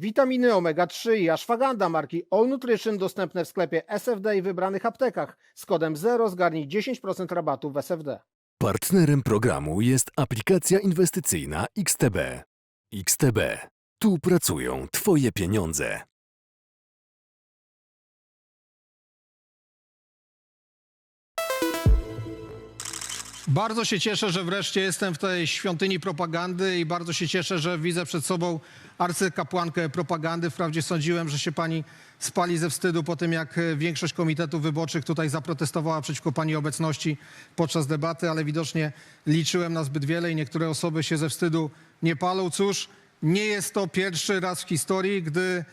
Witaminy omega-3 i ashwagandha marki All Nutrition dostępne w sklepie SFD i wybranych aptekach. Z kodem 0 zgarnij 10% rabatu w SFD. Partnerem programu jest aplikacja inwestycyjna XTB. XTB. Tu pracują Twoje pieniądze. Bardzo się cieszę, że wreszcie jestem w tej świątyni propagandy i bardzo się cieszę, że widzę przed sobą arcykapłankę propagandy. Wprawdzie sądziłem, że się pani spali ze wstydu po tym, jak e, większość komitetów wyborczych tutaj zaprotestowała przeciwko pani obecności podczas debaty, ale widocznie liczyłem na zbyt wiele i niektóre osoby się ze wstydu nie palą. Cóż, nie jest to pierwszy raz w historii, gdy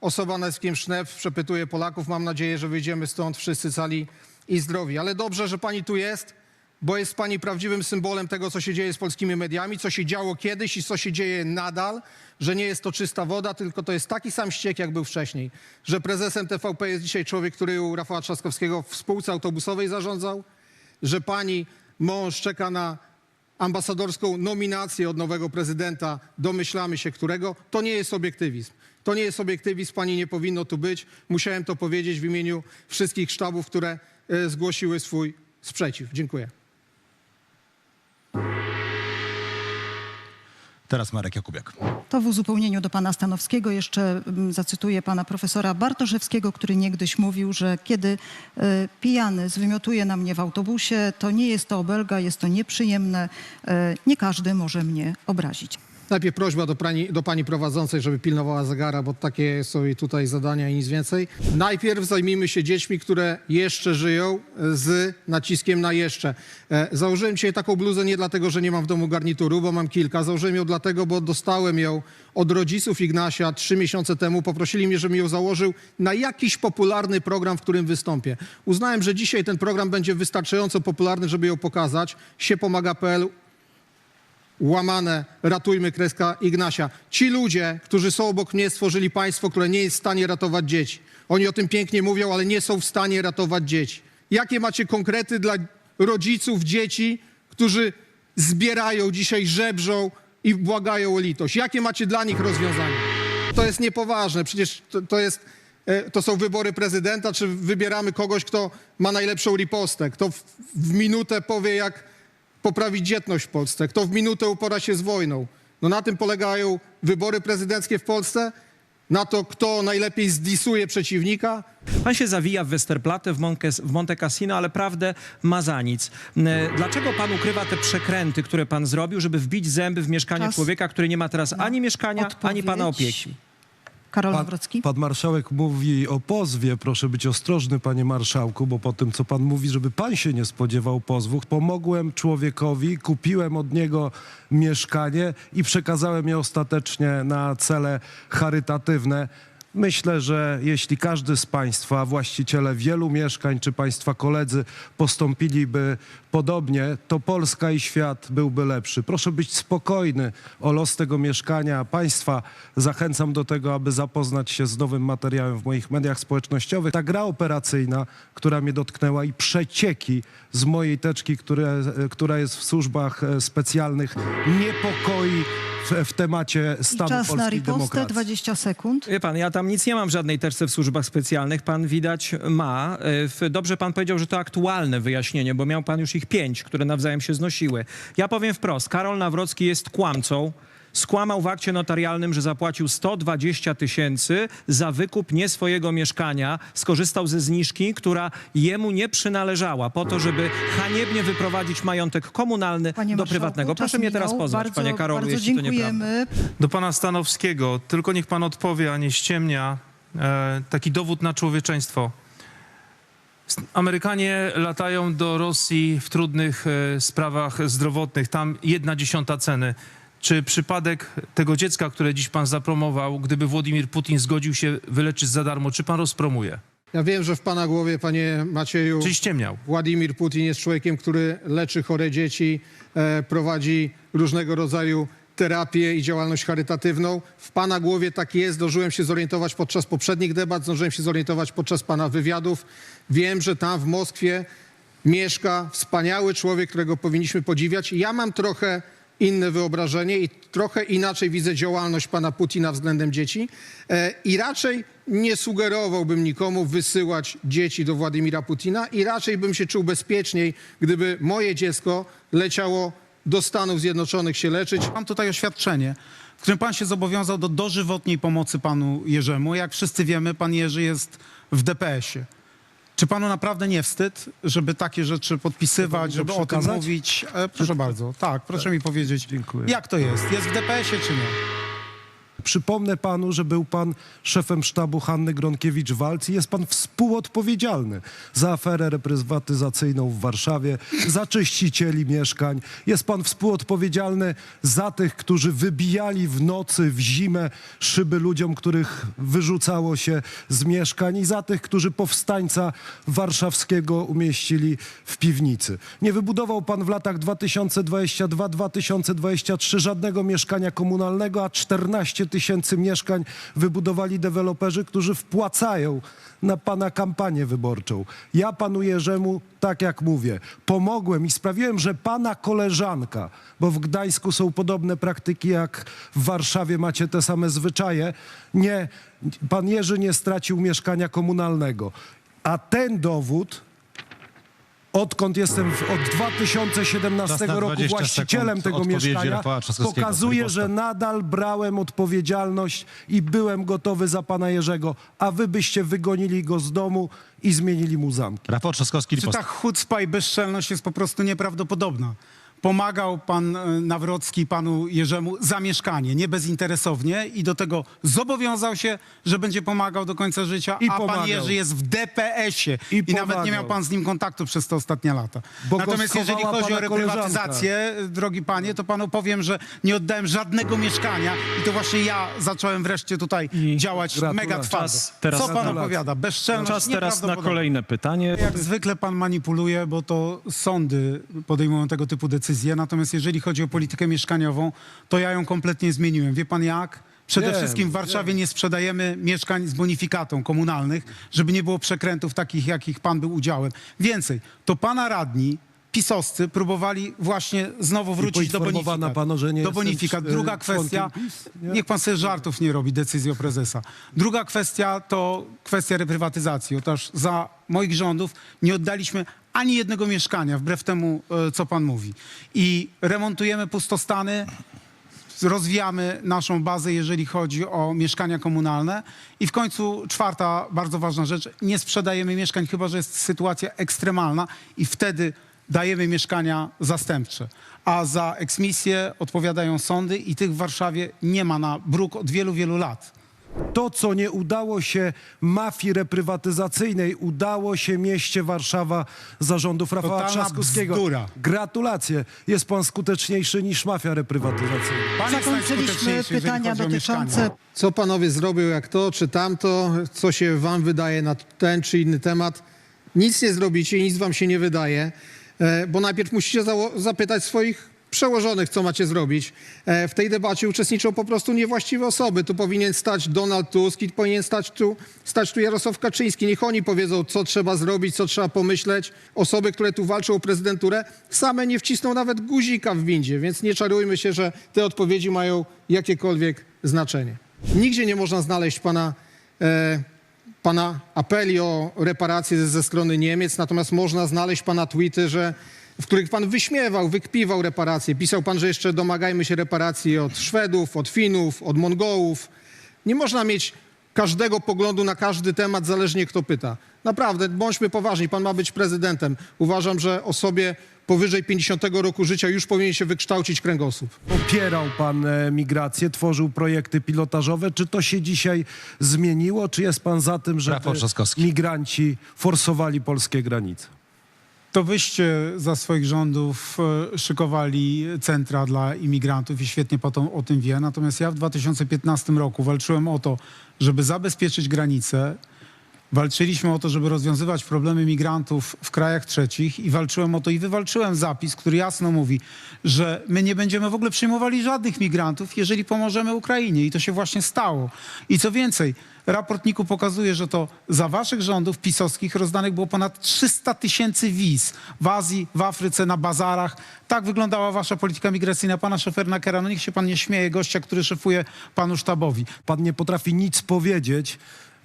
osoba nazwiskiem Sznep przepytuje Polaków. Mam nadzieję, że wyjdziemy stąd wszyscy cali i zdrowi. Ale dobrze, że pani tu jest bo jest pani prawdziwym symbolem tego, co się dzieje z polskimi mediami, co się działo kiedyś i co się dzieje nadal, że nie jest to czysta woda, tylko to jest taki sam ściek, jak był wcześniej. Że prezesem TVP jest dzisiaj człowiek, który u Rafała Trzaskowskiego w spółce autobusowej zarządzał, że pani mąż czeka na ambasadorską nominację od nowego prezydenta, domyślamy się którego, to nie jest obiektywizm. To nie jest obiektywizm, pani nie powinno tu być. Musiałem to powiedzieć w imieniu wszystkich sztabów, które e, zgłosiły swój sprzeciw. Dziękuję. Teraz Marek Jakubiak. To w uzupełnieniu do pana Stanowskiego jeszcze mm, zacytuję pana profesora Bartoszewskiego, który niegdyś mówił, że kiedy e, pijany zwymiotuje na mnie w autobusie, to nie jest to obelga, jest to nieprzyjemne. E, nie każdy może mnie obrazić. Najpierw prośba do pani, do pani prowadzącej, żeby pilnowała zegara, bo takie są jej tutaj zadania i nic więcej. Najpierw zajmijmy się dziećmi, które jeszcze żyją z naciskiem na jeszcze. E, założyłem dzisiaj taką bluzę nie dlatego, że nie mam w domu garnituru, bo mam kilka. Założyłem ją dlatego, bo dostałem ją od rodziców Ignasia trzy miesiące temu. Poprosili mnie, żebym ją założył na jakiś popularny program, w którym wystąpię. Uznałem, że dzisiaj ten program będzie wystarczająco popularny, żeby ją pokazać. Siepomaga.pl łamane ratujmy kreska Ignasia. Ci ludzie, którzy są obok mnie, stworzyli państwo, które nie jest w stanie ratować dzieci. Oni o tym pięknie mówią, ale nie są w stanie ratować dzieci. Jakie macie konkrety dla rodziców dzieci, którzy zbierają dzisiaj, żebrzą i błagają o litość? Jakie macie dla nich rozwiązania? To jest niepoważne. Przecież to, to jest e, to są wybory prezydenta, czy wybieramy kogoś, kto ma najlepszą ripostę, kto w, w minutę powie, jak poprawić dzietność w Polsce, kto w minutę upora się z wojną. No na tym polegają wybory prezydenckie w Polsce, na to, kto najlepiej zdisuje przeciwnika, Pan się zawija w Westerplatte, w, Monke, w Monte Cassino, ale prawdę ma za nic. E, Dlaczego pan ukrywa te przekręty, które pan zrobił, żeby wbić zęby w mieszkanie Czas człowieka, który nie ma teraz ani mieszkania, ani pana odpowiedź. opieki? Karol Pan, Nawrocki. pan marszałek mówi o pozwie. Proszę być ostrożny, panie marszałku, bo po tym, co pan mówi, żeby pan się nie spodziewał pozwów, pomogłem człowiekowi, kupiłem od niego mieszkanie i przekazałem je ostatecznie na cele charytatywne. Myślę, że jeśli każdy z Państwa, właściciele wielu mieszkań, czy Państwa koledzy postąpiliby podobnie, to Polska i świat byłby lepszy. Proszę być spokojny o los tego mieszkania. Państwa zachęcam do tego, aby zapoznać się z nowym materiałem w moich mediach społecznościowych. Ta gra operacyjna, która mnie dotknęła i przecieki z mojej teczki, które, która jest w służbach e, specjalnych, niepokoi w, w temacie I stanu czas na polskiej ripostę, demokracji. 20 sekund. Wie pan, ja tam nic nie mam w żadnej teczce w służbach specjalnych. Pan widać ma. E, Dobrze pan powiedział, że to aktualne wyjaśnienie, bo miał pan już ich pięć, które nawzajem się znosiły. Ja powiem wprost, Karol Nawrocki jest kłamcą. Skłamał w akcie notarialnym, że zapłacił 120 tysięcy za wykup nie swojego mieszkania. Skorzystał ze zniżki, która jemu nie przynależała, po to, żeby haniebnie wyprowadzić majątek komunalny Panie do marszałku, prywatnego. czas Proszę mnie teraz minął. poznać, bardzo, panie Karolu, bardzo jeśli to nieprawda. dziękujemy. Do pana Stanowskiego, tylko niech pan odpowie, a nie ściemnia. E, taki dowód na człowieczeństwo. S- Amerykanie latają do Rosji w trudnych e, sprawach zdrowotnych, tam jedna dziesiąta ceny. Czy przypadek tego dziecka, które dziś pan zapromował, gdyby Władimir Putin zgodził się wyleczyć za darmo, czy pan rozpromuje? Ja wiem, że w pana głowie, panie Macieju, Czy ściemniał? Władimir Putin jest człowiekiem, który leczy chore dzieci, e, prowadzi różnego rodzaju terapię i działalność charytatywną. W pana głowie tak jest. Zdążyłem się zorientować podczas poprzednich debat, zdążyłem się zorientować podczas pana wywiadów. Wiem, że tam w Moskwie mieszka wspaniały człowiek, którego powinniśmy podziwiać. Ja mam trochę inne wyobrażenie i trochę inaczej widzę działalność pana Putina względem dzieci. E, I raczej nie sugerowałbym nikomu wysyłać dzieci do Władimira Putina i raczej bym się czuł bezpieczniej, gdyby moje dziecko leciało do Stanów Zjednoczonych się leczyć, Mam tutaj oświadczenie, w którym pan się zobowiązał do dożywotniej pomocy panu Jerzemu. Jak wszyscy wiemy, pan Jerzy jest w DPS-ie. Czy panu naprawdę nie wstyd, żeby takie rzeczy podpisywać, żeby o tym przekazać? mówić? E, proszę bardzo, tak, proszę mi powiedzieć, Dziękuję. jak to jest? Jest w DPS-ie czy nie? Przypomnę panu, że był pan szefem sztabu Hanny Gronkiewicz-Walc i jest pan współodpowiedzialny za aferę reprywatyzacyjną w Warszawie, za czyścicieli mieszkań. Jest pan współodpowiedzialny za tych, którzy wybijali w nocy, w zimę szyby ludziom, których wyrzucało się z mieszkań i za tych, którzy powstańca warszawskiego umieścili w piwnicy. Nie wybudował pan w latach 2022-2023 żadnego mieszkania komunalnego, a 14 tysięcy mieszkań wybudowali deweloperzy, którzy wpłacają na pana kampanię wyborczą. Ja panu Jerzemu, tak jak mówię, pomogłem i sprawiłem, że pana koleżanka, bo w Gdańsku są podobne praktyki jak w Warszawie, macie te same zwyczaje, nie, pan Jerzy nie stracił mieszkania komunalnego. A ten dowód odkąd jestem w, od 2017 Czas na roku 20 właścicielem sekund tego odpowiedzi mieszkania, Rafała Trzaskowskiego. pokazuje, że nadal brałem odpowiedzialność i byłem gotowy za pana Jerzego, a wy byście wygonili go z domu i zmienili mu zamki. Rafał Trzaskowski, Czy riposta. ta chucpa i bezczelność jest po prostu nieprawdopodobna? Pomagał pan e, Nawrocki panu Jerzemu za mieszkanie, nie bezinteresownie i do tego zobowiązał się, że będzie pomagał do końca życia, I a pan pomagał. Jerzy jest w DPS-ie I i, nawet nie miał pan z nim kontaktu przez te ostatnie lata. Bo Natomiast jeżeli chodzi o pana koleżanka. reprywatyzację, drogi panie, to panu powiem, że nie oddałem żadnego mieszkania i to właśnie ja zacząłem wreszcie tutaj I działać gratulacje. mega twardo. Czas teraz Co pan opowiada? Bezczelność Czas teraz na kolejne pytanie. Jak zwykle pan manipuluje, bo to sądy podejmują tego typu decyzje. Natomiast jeżeli chodzi o politykę mieszkaniową, to ja ją kompletnie zmieniłem. Wie pan jak? Przede Wiem, wszystkim w Warszawie nie sprzedajemy mieszkań z bonifikatą komunalnych, żeby nie było przekrętów takich, jakich pan był udziałem. Więcej, to pana radni pisowscy próbowali właśnie znowu wrócić do bonifikat. panu, że nie do bonifikat. cz- Druga kwestia, PiS, nie? niech pan sobie żartów nie robi, decyzji o prezesa. Druga kwestia to kwestia reprywatyzacji. Otóż za moich rządów nie oddaliśmy ani jednego mieszkania, wbrew temu, e, co pan mówi. I remontujemy pustostany, rozwijamy naszą bazę, jeżeli chodzi o mieszkania komunalne. I w końcu czwarta bardzo ważna rzecz, nie sprzedajemy mieszkań, chyba że jest sytuacja ekstremalna i wtedy dajemy mieszkania zastępcze. A za eksmisję odpowiadają sądy i tych w Warszawie nie ma na bruk od wielu, wielu lat. To, co nie udało się mafii reprywatyzacyjnej, udało się mieście Warszawa zarządów Rafała Totalna Trzaskowskiego. bzdura. Gratulacje. Jest pan skuteczniejszy niż mafia reprywatyzacyjna. Pan jest Zakończyliśmy jeżeli pytania chodzi o mieszkania. dotyczące co panowie zrobią jak to czy tamto, co się wam wydaje na ten czy inny temat. Nic nie zrobicie, nic wam się nie wydaje, bo najpierw musicie zapytać swoich przełożonych, co macie zrobić. E, W tej debacie uczestniczą po prostu niewłaściwe osoby. Tu powinien stać Donald Tusk i powinien stać tu, stać tu Jarosław Kaczyński. Niech oni powiedzą, co trzeba zrobić, co trzeba pomyśleć. Osoby, które tu walczą o prezydenturę, same nie wcisną nawet guzika w windzie, więc nie czarujmy się, że te odpowiedzi mają jakiekolwiek znaczenie. Nigdzie nie można znaleźć pana, e, pana apeli o reparacje ze, strony Niemiec, natomiast można znaleźć pana tweety, że, w których pan wyśmiewał, wykpiwał reparacje. Pisał pan, że jeszcze domagajmy się reparacji od Szwedów, od Finów, od Mongołów. Nie można mieć każdego poglądu na każdy temat, zależnie kto pyta. Naprawdę, bądźmy poważni, pan ma być prezydentem. Uważam, że osobie powyżej 50 roku życia już powinien się wykształcić kręgosłup. Popierał pan e, migrację, tworzył projekty pilotażowe. Czy to się dzisiaj zmieniło? Czy jest pan za tym, Rafał Trzaskowski. migranci forsowali polskie granice? To wyście za swoich rządów e, szykowali centra dla imigrantów i świetnie pan to, o tym wie. Natomiast ja w 2015 roku walczyłem o to, żeby zabezpieczyć granice. Walczyliśmy o to, żeby rozwiązywać problemy migrantów w krajach trzecich i walczyłem o to i wywalczyłem zapis, który jasno mówi, że my nie będziemy w ogóle przyjmowali żadnych migrantów, jeżeli pomożemy Ukrainie. I to się właśnie stało. I co więcej, raport NIK-u pokazuje, że to za waszych rządów pisowskich rozdanych było ponad 300 tysięcy wiz w Azji, w Afryce, na bazarach. Tak wyglądała wasza polityka migracyjna. Pana Szefernakera, no niech się pan nie śmieje, gościa, który szefuje panu sztabowi. Pan nie potrafi nic powiedzieć,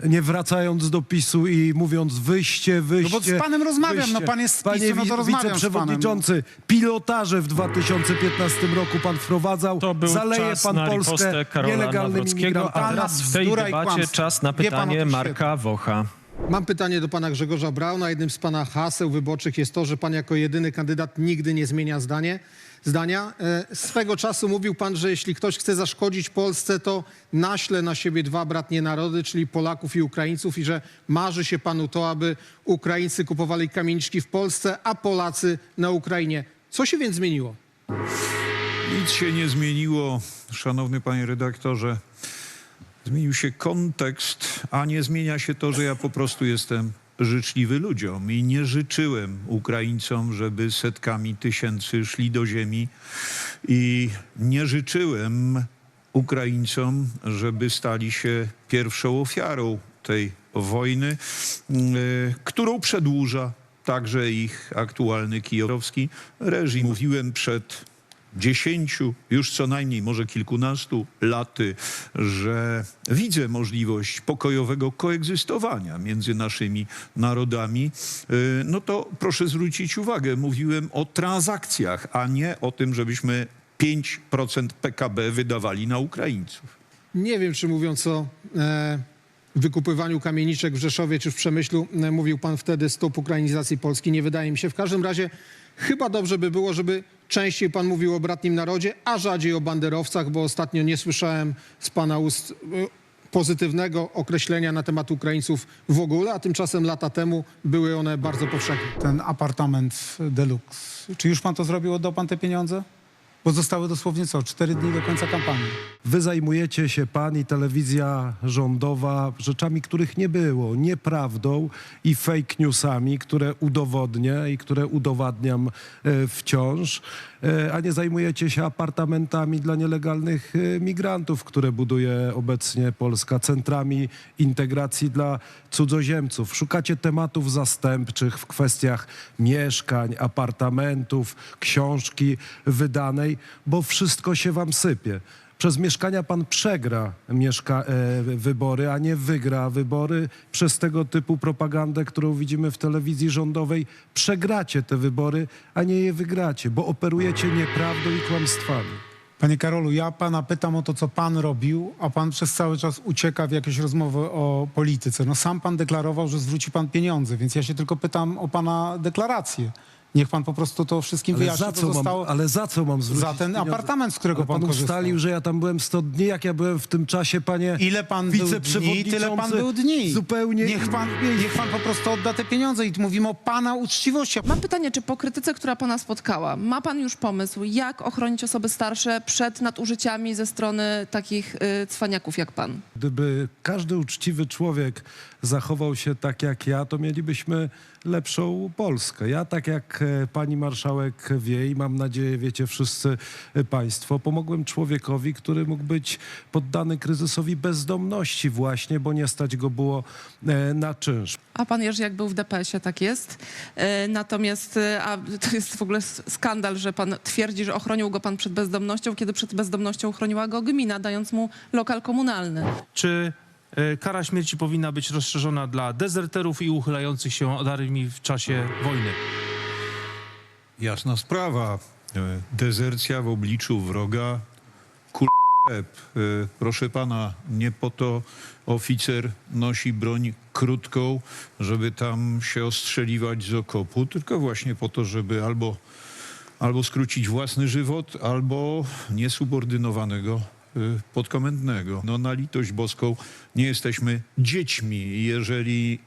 nie wracając do PiSu i mówiąc wyjście, wyjście. No bo z panem rozmawiam, wyjście. no pan jest z Panie PiSu, no to wi- rozmawiam z wiceprzewodniczący, pilotaże w 2015 roku pan wprowadzał, To był zaleje czas pan na Polskę nielegalnymi Nawrockiego, a teraz w tej debacie czas na pytanie Marka Wocha. Mam pytanie do pana Grzegorza Brauna. Jednym z pana haseł wyborczych jest to, że pan jako jedyny kandydat nigdy nie zmienia zdanie, zdania. E, swego czasu mówił pan, że jeśli ktoś chce zaszkodzić Polsce, to naśle na siebie dwa bratnie narody, czyli Polaków i Ukraińców i że marzy się panu to, aby Ukraińcy kupowali kamieniczki w Polsce, a Polacy na Ukrainie. Co się więc zmieniło? Nic się nie zmieniło, szanowny panie redaktorze. Zmienił się kontekst, a nie zmienia się to, że ja po prostu jestem życzliwy ludziom i nie życzyłem Ukraińcom, żeby setkami tysięcy szli do ziemi i nie życzyłem Ukraińcom, żeby stali się pierwszą ofiarą tej wojny, y, którą przedłuża także ich aktualny kijowski reżim. Mówiłem przed dziesięciu, już co najmniej może kilkunastu laty, że widzę możliwość pokojowego koegzystowania między naszymi narodami, y, no to proszę zwrócić uwagę, mówiłem o transakcjach, a nie o tym, żebyśmy 5% PKB wydawali na Ukraińców. Nie wiem, czy mówiąc o e, wykupywaniu kamieniczek w Rzeszowie czy w Przemyślu, e, mówił pan wtedy stop ukrainizacji Polski. Nie wydaje mi się. W każdym razie chyba dobrze by było, żeby częściej pan mówił o bratnim narodzie, a rzadziej o banderowcach, bo ostatnio nie słyszałem z pana ust e, pozytywnego określenia na temat Ukraińców w ogóle, a tymczasem lata temu były one bardzo powszechne. Ten apartament deluxe. Czy już pan to zrobił? Oddał pan te pieniądze? Bo zostały dosłownie co? Cztery dni do końca kampanii. Wy zajmujecie się, pan i telewizja rządowa, rzeczami, których nie było, nieprawdą i fake newsami, które udowodnię i które udowadniam e, wciąż, e, a nie zajmujecie się apartamentami dla nielegalnych e, migrantów, które buduje obecnie Polska, centrami integracji dla cudzoziemców. Szukacie tematów zastępczych w kwestiach mieszkań, apartamentów, książki wydanej, bo wszystko się wam sypie. Przez mieszkania pan przegra mieszka, e, wybory, a nie wygra wybory. Przez tego typu propagandę, którą widzimy w telewizji rządowej, przegracie te wybory, a nie je wygracie, bo operujecie nieprawdą i kłamstwami. Panie Karolu, ja pana pytam o to, co pan robił, a pan przez cały czas ucieka w jakieś rozmowy o polityce. No sam pan deklarował, że zwróci pan pieniądze, więc ja się tylko pytam o pana deklarację. Niech pan po prostu to wszystkim Ale wyjaśni, za, co co mam, zostało ale za co mam zwrócić za ten pieniądze? apartament, z którego Ale pan pan korzystał. ustalił, że ja tam byłem 100 dni, jak ja byłem w tym czasie, panie Ile pan był dni, tyle pan był dni. Zupełnie Niech pan, niech pan po prostu odda te pieniądze i mówimy o pana uczciwości. Mam pytanie, czy po krytyce, która pana spotkała, ma pan już pomysł, jak ochronić osoby starsze przed nadużyciami ze strony takich y, cwaniaków jak pan? Gdyby każdy uczciwy człowiek zachował się tak jak ja, to mielibyśmy lepszą Polskę. Ja, tak jak e, pani marszałek wie i mam nadzieję wiecie wszyscy e, państwo, pomogłem człowiekowi, który mógł być poddany kryzysowi bezdomności właśnie, bo nie stać go było e, na czynsz. A pan Jerzy, jak był w DPS-ie, tak jest. Natomiast a to jest w ogóle skandal, że pan twierdzi, że ochronił go pan przed bezdomnością, kiedy przed bezdomnością chroniła go gmina, dając mu lokal komunalny. Czy kara śmierci powinna być rozszerzona dla dezerterów i uchylających się od armii w czasie wojny? Jasna sprawa. E, Dezercja w obliczu wroga. Łeb. E, Proszę pana, nie po to oficer nosi broń krótką, żeby tam się ostrzeliwać z okopu, tylko właśnie po to, żeby albo, albo skrócić własny żywot, albo niesubordynowanego e, podkomendnego. No na litość boską nie jesteśmy dziećmi. Jeżeli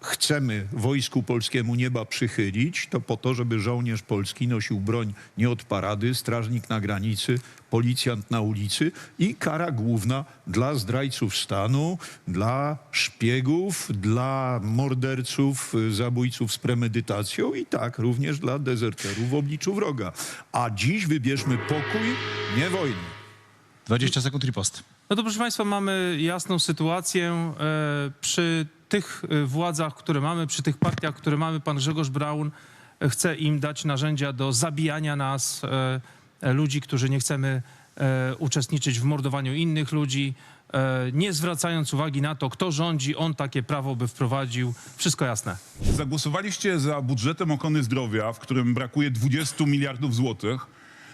chcemy wojsku polskiemu nieba przychylić, to po to, żeby żołnierz polski nosił broń nie od parady, strażnik na granicy, policjant na ulicy i kara główna dla zdrajców stanu, dla szpiegów, dla morderców, y, zabójców z premedytacją i tak również dla dezerterów w obliczu wroga. A dziś wybierzmy pokój, nie wojnę. 20 sekund ripost. No to proszę Państwa, mamy jasną sytuację e, przy tych e, władzach, które mamy, przy tych partiach, które mamy. Pan Grzegorz Braun e, chce im dać narzędzia do zabijania nas, ludzi, którzy nie chcemy uczestniczyć w mordowaniu innych ludzi, nie zwracając uwagi na to, kto rządzi, on takie prawo by wprowadził. Wszystko jasne. Zagłosowaliście za budżetem ochrony zdrowia, w którym brakuje 20 miliardów złotych.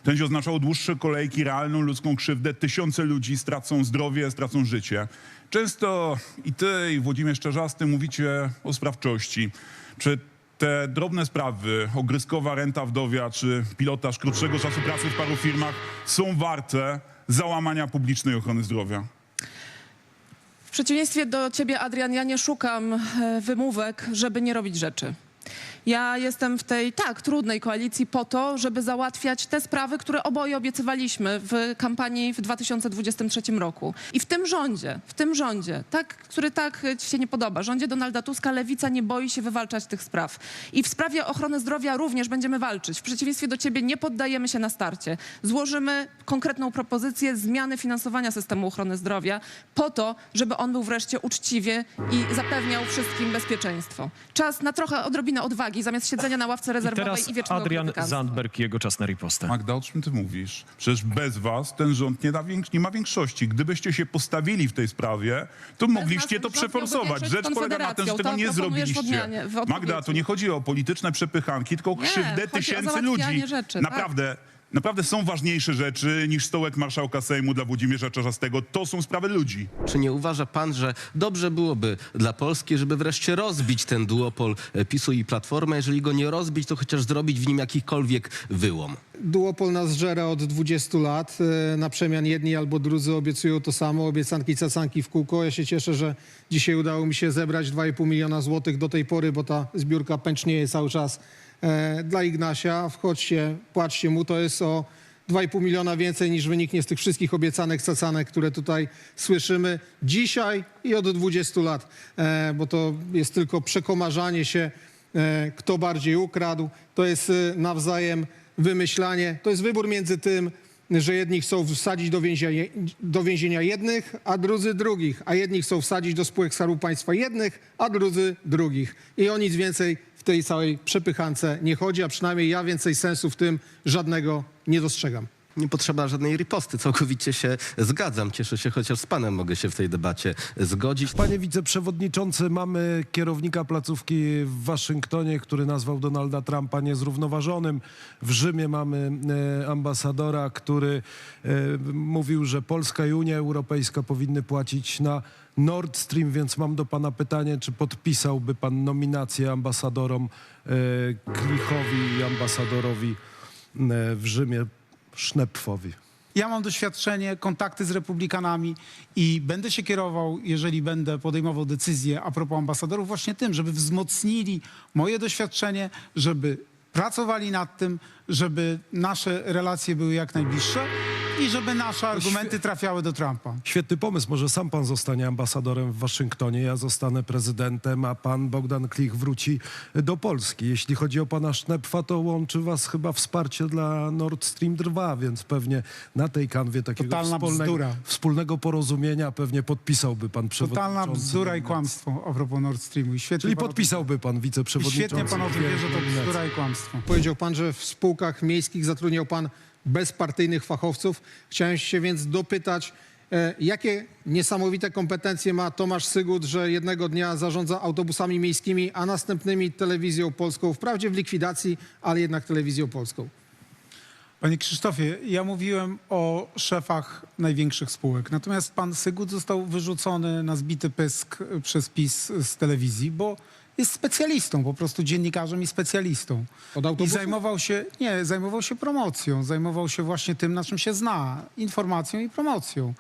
Będzie oznaczało dłuższe kolejki, realną ludzką krzywdę. Tysiące ludzi stracą zdrowie, stracą życie. Często i ty, i Włodzimierz Czarzasty mówicie o sprawczości. Czy te drobne sprawy, ogryskowa renta wdowia, czy pilotaż krótszego czasu pracy w paru firmach są warte załamania publicznej ochrony zdrowia? W przeciwieństwie do ciebie, Adrian, ja nie szukam e, wymówek, żeby nie robić rzeczy. Ja jestem w tej tak trudnej koalicji po to, żeby załatwiać te sprawy, które oboje obiecywaliśmy w kampanii w 2023 roku. I w tym rządzie, w tym rządzie, tak, który tak ci się nie podoba, rządzie Donalda Tuska, lewica nie boi się wywalczać tych spraw. I w sprawie ochrony zdrowia również będziemy walczyć. W przeciwieństwie do ciebie nie poddajemy się na starcie. Złożymy konkretną propozycję zmiany finansowania systemu ochrony zdrowia po to, żeby on był wreszcie uczciwie i zapewniał wszystkim bezpieczeństwo. Czas na trochę odrobinę odwagi, zamiast siedzenia na ławce rezerwowej Teraz i wiecznego Adrian krytykanstwa. Zandberg i jego czas na ripostę. Magda, o czym ty mówisz? Przecież bez was ten rząd nie, da więks- nie ma większości. Gdybyście się postawili w tej sprawie, to mogliście to rząd miałby przeforsować. większość Rzecz polega na tym, że tego nie To proponujesz w zrobiliście. odmianie- w odpowiedzi. Magda, to nie chodzi o polityczne przepychanki, tylko o Nie, krzywdę chodzi o tysięcy załatwianie ludzi. rzeczy, tak. naprawdę, naprawdę są ważniejsze rzeczy niż stołek marszałka Sejmu dla Włodzimierza Czarzastego. To są sprawy ludzi. Czy nie uważa pan, że dobrze byłoby dla Polski, żeby wreszcie rozbić ten duopol e, PiSu i Platformy? Jeżeli go nie rozbić, to chociaż zrobić w nim jakikolwiek wyłom. Duopol nas żera od 20 lat. E, Na przemian jedni albo drudzy obiecują to samo, obiecanki cacanki w kółko. Ja się cieszę, że dzisiaj udało mi się zebrać 2,5 miliona złotych do tej pory, bo ta zbiórka pęcznieje cały czas dla Ignasia. Wchodźcie, płaczcie mu, to jest o 2,5 miliona więcej niż wyniknie z tych wszystkich obiecanek, cacanek, które tutaj słyszymy dzisiaj i od 20 lat, e, bo to jest tylko przekomarzanie się, e, kto bardziej ukradł. To jest e, nawzajem wymyślanie. To jest wybór między tym, że jedni chcą wsadzić do więzienia, do więzienia jednych, a drudzy drugich, a jedni chcą wsadzić do spółek Skarbu Państwa jednych, a drudzy drugich. I o nic więcej w tej całej przepychance nie chodzi, a przynajmniej ja więcej sensu w tym żadnego nie dostrzegam. Nie potrzeba żadnej riposty, całkowicie się zgadzam. Cieszę się, chociaż z panem mogę się w tej debacie zgodzić. Panie wiceprzewodniczący, mamy kierownika placówki w Waszyngtonie, który nazwał Donalda Trumpa niezrównoważonym. W Rzymie mamy e, ambasadora, który e, mówił, że Polska i Unia Europejska powinny płacić na Nord Stream, więc mam do pana pytanie, czy podpisałby pan nominację ambasadorom e, Klichowi i ambasadorowi w Rzymie Sznepfowi? Ja mam doświadczenie, kontakty z republikanami i będę się kierował, jeżeli będę podejmował decyzje a propos ambasadorów, właśnie tym, żeby wzmocnili moje doświadczenie, żeby pracowali nad tym, żeby nasze relacje były jak najbliższe i żeby nasze argumenty trafiały do Trumpa. Świetny pomysł. Może sam pan zostanie ambasadorem w Waszyngtonie, ja zostanę prezydentem, a pan Bogdan Klich wróci do Polski. Jeśli chodzi o pana Sznepfa, to łączy was chyba wsparcie dla Nord Stream 2, więc pewnie na tej kanwie takiego Totalna wspólnego, bzdura. wspólnego porozumienia pewnie podpisałby pan przewodniczący. Totalna bzdura i kłamstwo a propos Nord Streamu. I świetnie Czyli pan o tym- podpisałby pan I wiceprzewodniczący. świetnie pan o tym dwie wie, że to bzdura i kłamstwo. Powiedział pan, że w spółkach miejskich zatrudniał pan bezpartyjnych fachowców. Chciałem się więc dopytać, e, jakie niesamowite kompetencje ma Tomasz Sygut, że jednego dnia zarządza autobusami miejskimi, a następnymi telewizją polską, wprawdzie w likwidacji, ale jednak telewizją polską. Panie Krzysztofie, ja mówiłem o szefach największych spółek. Natomiast pan Sygut został wyrzucony na zbity pysk przez PiS z telewizji, bo jest specjalistą, po prostu dziennikarzem i specjalistą. Od I autobusu? zajmował się, nie, zajmował się promocją, zajmował się właśnie tym, na czym się zna, informacją i promocją.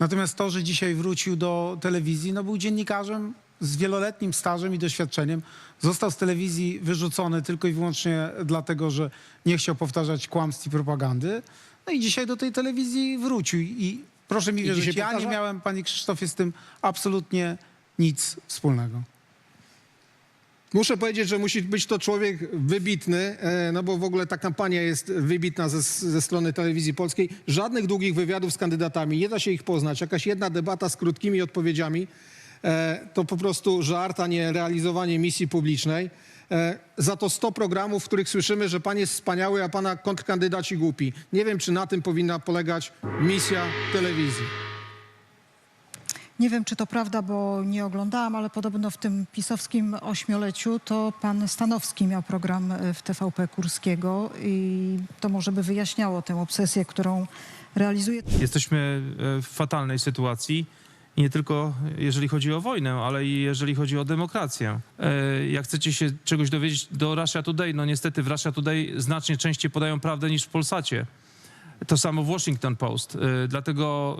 Natomiast to, że dzisiaj wrócił do telewizji, no był dziennikarzem z wieloletnim stażem i doświadczeniem został z telewizji wyrzucony tylko i wyłącznie dlatego, że nie chciał powtarzać kłamstw i propagandy. No i dzisiaj do tej telewizji wrócił. I proszę mi I wierzyć, dzisiaj ja nie powtarza? miałem, panie Krzysztofie, z tym absolutnie nic wspólnego. Muszę powiedzieć, że musi być to człowiek wybitny, e, no bo w ogóle ta kampania jest wybitna ze, ze strony telewizji polskiej. Żadnych długich wywiadów z kandydatami, nie da się ich poznać. Jakaś jedna debata z krótkimi odpowiedziami e, to po prostu żart, a nie realizowanie misji publicznej. E, Za to 100 programów, w których słyszymy, że pan jest wspaniały, a pana kontrkandydaci głupi. Nie wiem, czy na tym powinna polegać misja telewizji. Nie wiem, czy to prawda, bo nie oglądałam, ale podobno w tym pisowskim ośmioleciu to pan Stanowski miał program e, w TVP Kurskiego i to może by wyjaśniało tę obsesję, którą realizuje. Jesteśmy e, w fatalnej sytuacji. Nie tylko jeżeli chodzi o wojnę, ale i jeżeli chodzi o demokrację. E, Jak chcecie się czegoś dowiedzieć do Russia Today, no niestety w Russia Today znacznie częściej podają prawdę niż w Polsacie. To samo w Washington Post. E, Dlatego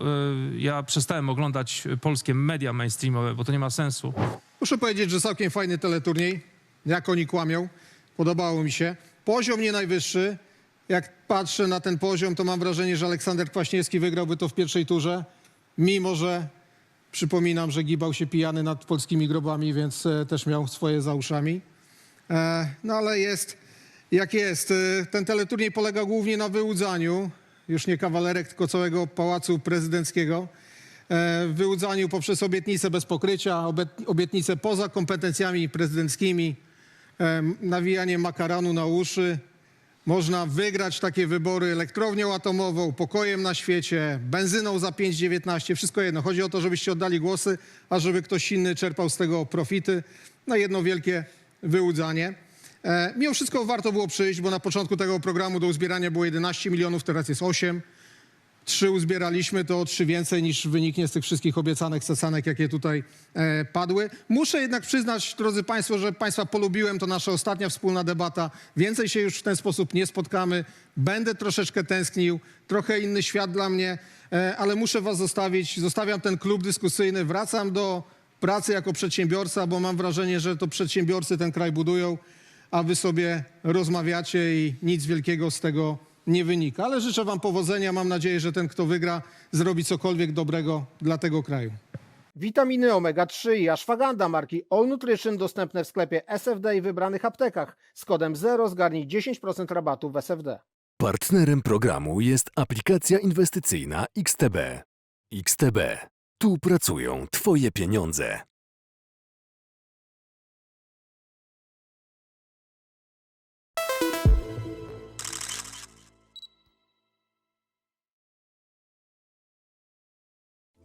e, ja przestałem oglądać polskie media mainstreamowe, bo to nie ma sensu. Muszę powiedzieć, że całkiem fajny teleturniej. Jak oni kłamią. Podobało mi się. Poziom nie najwyższy. Jak patrzę na ten poziom, to mam wrażenie, że Aleksander Kwaśniewski wygrałby to w pierwszej turze. Mimo, że przypominam, że gibał się pijany nad polskimi grobami, więc e, też miał swoje za uszami. E, no ale jest jak jest. E, ten teleturniej polega głównie na wyłudzaniu, już nie kawalerek, tylko całego pałacu prezydenckiego e, w wyłudzaniu poprzez obietnice bez pokrycia, obiet- obietnice poza kompetencjami prezydenckimi, e, nawijanie makaranu na uszy. Można wygrać takie wybory elektrownią atomową, pokojem na świecie, benzyną za 5,19, wszystko jedno. Chodzi o to, żebyście oddali głosy, a żeby ktoś inny czerpał z tego profity. No jedno wielkie wyłudzanie. E, mimo wszystko warto było przyjść, bo na początku tego programu do uzbierania było 11 milionów, teraz jest 8 trzy uzbieraliśmy, to trzy więcej niż wyniknie z tych wszystkich obiecanych cesanek, jakie tutaj e, padły. Muszę jednak przyznać, drodzy Państwo, że Państwa polubiłem, to nasza ostatnia wspólna debata. Więcej się już w ten sposób nie spotkamy. Będę troszeczkę tęsknił, trochę inny świat dla mnie, e, ale muszę Was zostawić. Zostawiam ten klub dyskusyjny, wracam do pracy jako przedsiębiorca, bo mam wrażenie, że to przedsiębiorcy ten kraj budują, a Wy sobie rozmawiacie i nic wielkiego z tego nie wynika. Ale życzę Wam powodzenia. Mam nadzieję, że ten, kto wygra, zrobi cokolwiek dobrego dla tego kraju. Witaminy omega-3 i ashwagandha marki All Nutrition dostępne w sklepie SFD i wybranych aptekach. Z kodem 0 zgarnij 10% rabatu w SFD. Partnerem programu jest aplikacja inwestycyjna XTB. XTB. Tu pracują Twoje pieniądze.